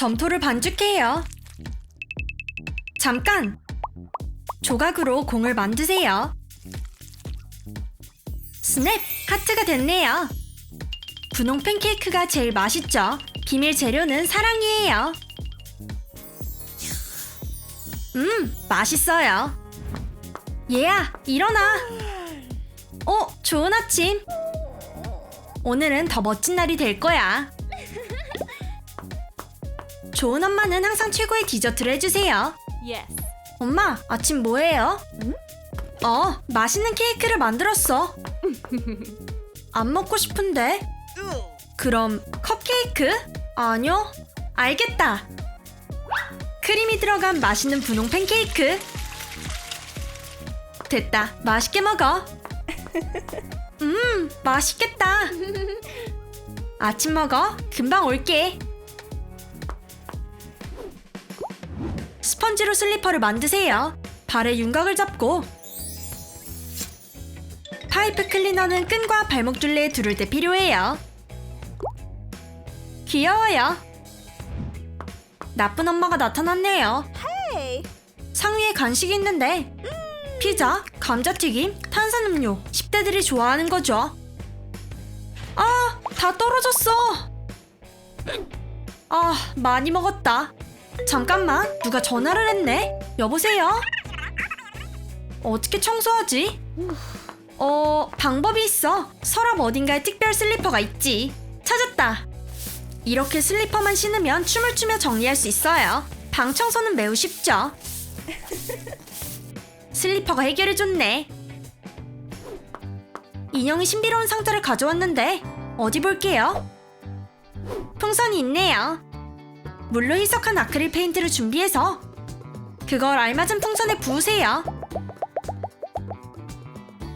점토를 반죽해요. 잠깐! 조각으로 공을 만드세요. 스냅! 하트가 됐네요. 분홍 팬케이크가 제일 맛있죠. 비밀 재료는 사랑이에요. 음, 맛있어요. 얘야, 일어나. 어, 좋은 아침. 오늘은 더 멋진 날이 될 거야. 좋은 엄마는 항상 최고의 디저트를 해주세요. Yes. 엄마, 아침 뭐 해요? 어, 맛있는 케이크를 만들었어. 안 먹고 싶은데. 그럼 컵케이크? 아니요. 알겠다. 크림이 들어간 맛있는 분홍 팬케이크. 됐다. 맛있게 먹어. 음, 맛있겠다. 아침 먹어. 금방 올게. 스펀지로 슬리퍼를 만드세요. 발에 윤곽을 잡고 파이프 클리너는 끈과 발목 둘레에 두를 때 필요해요. 귀여워요. 나쁜 엄마가 나타났네요. 상위에 간식이 있는데 피자, 감자튀김, 탄산음료 10대들이 좋아하는 거죠. 아, 다 떨어졌어. 아, 많이 먹었다. 잠깐만, 누가 전화를 했네? 여보세요? 어떻게 청소하지? 어, 방법이 있어. 서랍 어딘가에 특별 슬리퍼가 있지. 찾았다. 이렇게 슬리퍼만 신으면 춤을 추며 정리할 수 있어요. 방 청소는 매우 쉽죠. 슬리퍼가 해결해줬네. 인형이 신비로운 상자를 가져왔는데 어디 볼게요. 풍선이 있네요. 물로 희석한 아크릴 페인트를 준비해서 그걸 알맞은 풍선에 부으세요.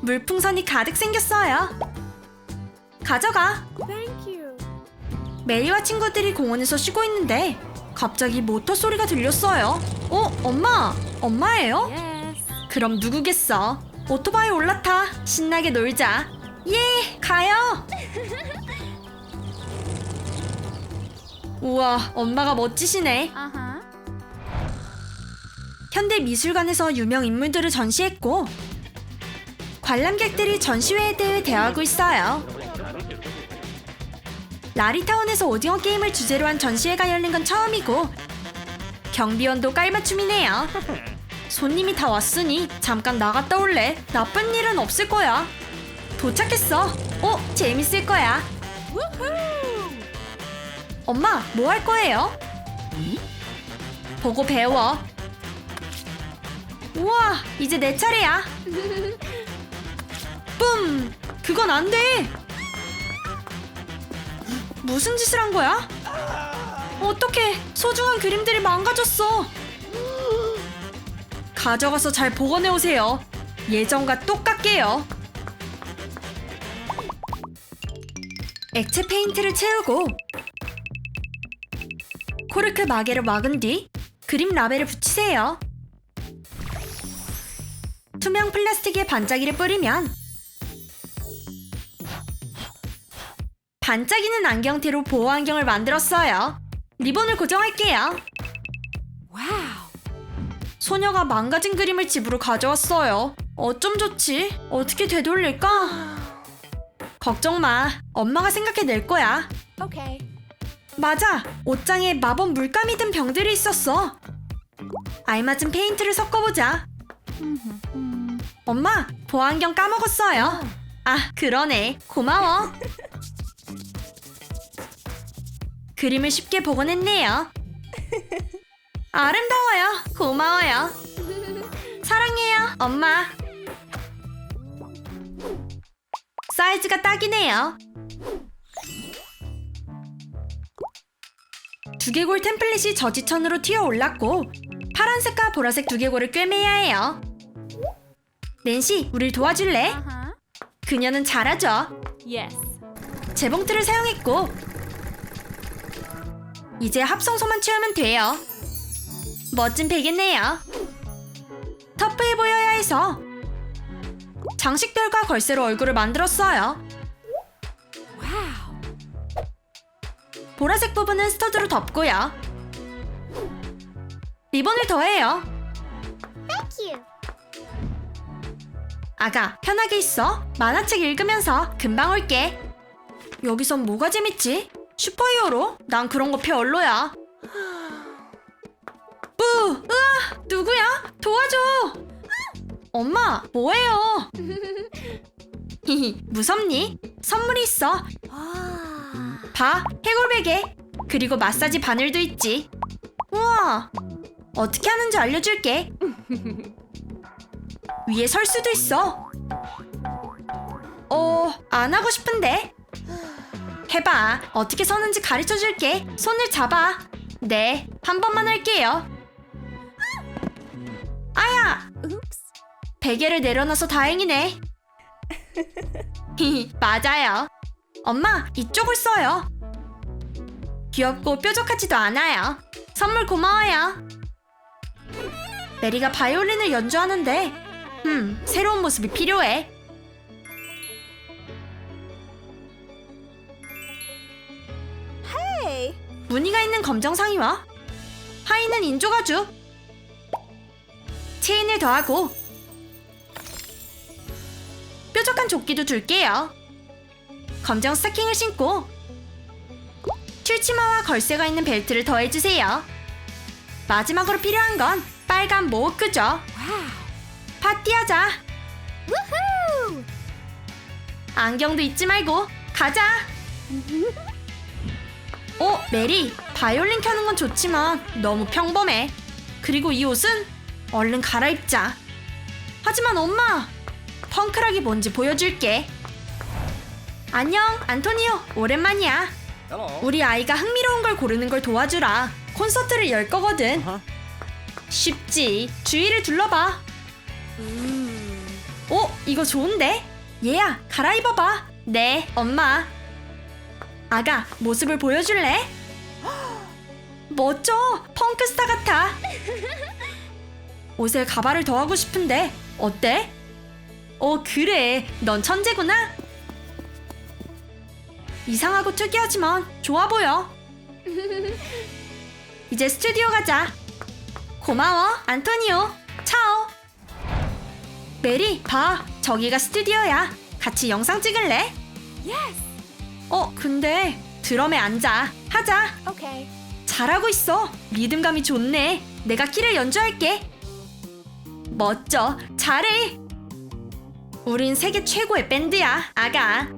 물풍선이 가득 생겼어요. 가져가. 메리와 친구들이 공원에서 쉬고 있는데 갑자기 모터 소리가 들렸어요. 어, 엄마, 엄마예요? 그럼 누구겠어? 오토바이 올라타. 신나게 놀자. 예, 가요. 우와, 엄마가 멋지시네. Huh. 현대 미술관에서 유명 인물들을 전시했고 관람객들이 전시회에 대해 대화하고 있어요. 라리타운에서 오징어 게임을 주제로 한 전시회가 열린 건 처음이고 경비원도 깔맞춤이네요. 손님이 다 왔으니 잠깐 나갔다 올래. 나쁜 일은 없을 거야. 도착했어. 어, 재밌을 거야. Woohoo! 엄마, 뭐 할 거예요? 보고 배워. 우와, 이제 내 차례야. 뿜! 그건 안 돼! 무슨 짓을 한 거야? 어떡해, 소중한 그림들이 망가졌어. 가져가서 잘 보관해 오세요. 예전과 똑같게요. 액체 페인트를 채우고 코르크 마개를 막은 뒤 그림 라벨을 붙이세요. 투명 플라스틱에 반짝이를 뿌리면 반짝이는 안경테로 보호 안경을 만들었어요. 리본을 고정할게요. Wow. 소녀가 망가진 그림을 집으로 가져왔어요. 어쩜 좋지? 어떻게 되돌릴까? 걱정 마. 엄마가 생각해 낼 거야. Okay. 맞아! 옷장에 마법 물감이 든 병들이 있었어. 알맞은 페인트를 섞어보자. 엄마, 보안경 까먹었어요. 아, 그러네. 고마워. 그림을 쉽게 복원했네요. 아름다워요. 고마워요. 사랑해요, 엄마. 사이즈가 딱이네요. 두개골 템플릿이 저지천으로 튀어 올랐고 파란색과 보라색 두개골을 꿰매야 해요. 낸시, 우릴 도와줄래? 그녀는 잘하죠. Yes. 재봉틀을 사용했고 이제 합성소만 채우면 돼요. 멋진 베개네요. 터프해 보여야 해서 장식별과 걸쇠로 얼굴을 만들었어요. 보라색 부분은 스터드로 덮고요. 리본을 더해요. 아가, 편하게 있어. 만화책 읽으면서 금방 올게. 여기선 뭐가 재밌지? 슈퍼히어로? 난 그런 거 별로야. 뿌! 으아! 누구야? 도와줘! 엄마, 뭐해요? 히히, 무섭니? 선물이 있어. 봐, 해골베개. 그리고 마사지 바늘도 있지. 우와, 어떻게 하는지 알려줄게. 위에 설 수도 있어. 어, 안 하고 싶은데. 해봐. 어떻게 서는지 가르쳐 줄게. 손을 잡아. 네, 한 번만 할게요. 아야! 베개를 내려놔서 다행이네. 맞아요. 엄마, 이쪽을 써요. 귀엽고 뾰족하지도 않아요. 선물 고마워요. 메리가 바이올린을 연주하는데, 음, 새로운 모습이 필요해. 무늬가 있는 검정상이와 하의는 인조 가죽 체인을 더하고 뾰족한 조끼도 줄게요 검정 스타킹을 신고 출치마와 걸쇠가 있는 벨트를 더해주세요 마지막으로 필요한 건 빨간 모크죠 Wow. 파티하자! 안경도 잊지 말고 가자 어, 메리, 바이올린 켜는 건 좋지만 너무 평범해. 그리고 이 옷은 얼른 갈아입자. 하지만 엄마, 펑크락이 뭔지 보여줄게. 안녕, 안토니오. 오랜만이야. 우리 아이가 흥미로운 걸 고르는 걸 도와주라. 콘서트를 열 거거든. 쉽지. 주위를 둘러봐. Mm. 어, 이거 좋은데? 얘야, 갈아입어봐. 네, 엄마. 아가, 모습을 보여줄래? 멋져! 펑크스타 같아. 옷에 가발을 더하고 싶은데 어때? 어, 그래. 넌 천재구나. 이상하고 특이하지만 좋아 보여. 이제 스튜디오 가자. 고마워, 안토니오. 차오. 메리, 봐. 저기가 스튜디오야. 같이 영상 찍을래? Yes. 어, 근데 드럼에 앉아. 하자. Okay. 잘하고 있어. 리듬감이 좋네. 내가 키를 연주할게. 멋져. 잘해. 우린 세계 최고의 밴드야. 아가.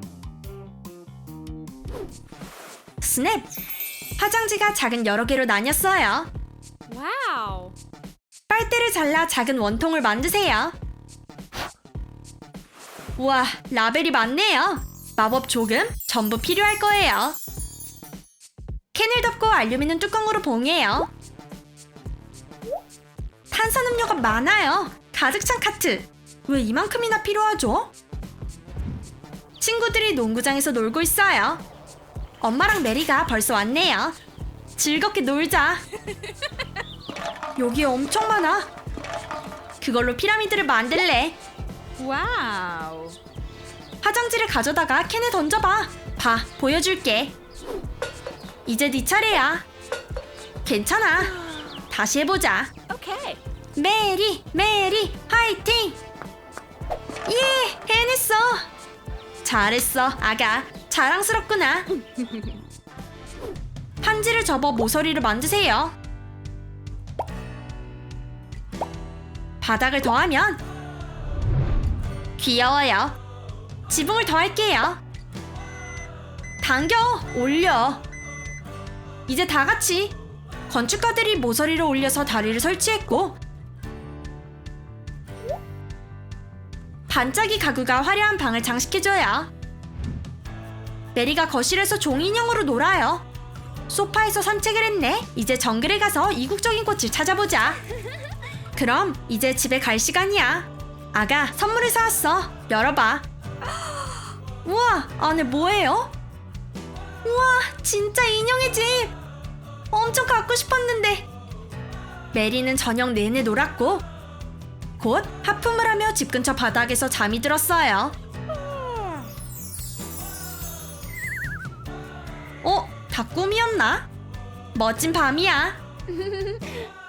스냅. 화장지가 작은 여러 개로 나뉘었어요. Wow. 빨대를 잘라 작은 원통을 만드세요. 우와, 라벨이 많네요. 마법 조금 전부 필요할 거예요. 캔을 덮고 알루미늄 뚜껑으로 봉해요. 탄산음료가 많아요. 가득 찬 카트. 왜 이만큼이나 필요하죠? 친구들이 농구장에서 놀고 있어요. 엄마랑 메리가 벌써 왔네요. 즐겁게 놀자. 여기 엄청 많아. 그걸로 피라미드를 만들래. Wow. 화장지를 가져다가 캔에 던져봐. 봐, 보여줄게. 이제 네 차례야. 괜찮아. 다시 해보자. Okay. 메리, 메리, 화이팅! 예, 해냈어. 잘했어, 아가. 자랑스럽구나. 판지를 접어 모서리를 만드세요. 바닥을 더하면 귀여워요. 지붕을 더할게요. 당겨, 올려. 이제 다 같이 건축가들이 모서리를 올려서 다리를 설치했고 반짝이 가구가 화려한 방을 장식해줘요. 메리가 거실에서 종이 인형으로 놀아요. 소파에서 산책을 했네. 이제 정글에 가서 이국적인 꽃을 찾아보자. 그럼 이제 집에 갈 시간이야. 아가, 선물을 사왔어. 열어봐. 우와, 안에 뭐예요? 우와, 진짜 인형의 집. 엄청 갖고 싶었는데. 메리는 저녁 내내 놀았고 곧 하품을 하며 집 근처 바닥에서 잠이 들었어요. 꿈이었나? 멋진 밤이야.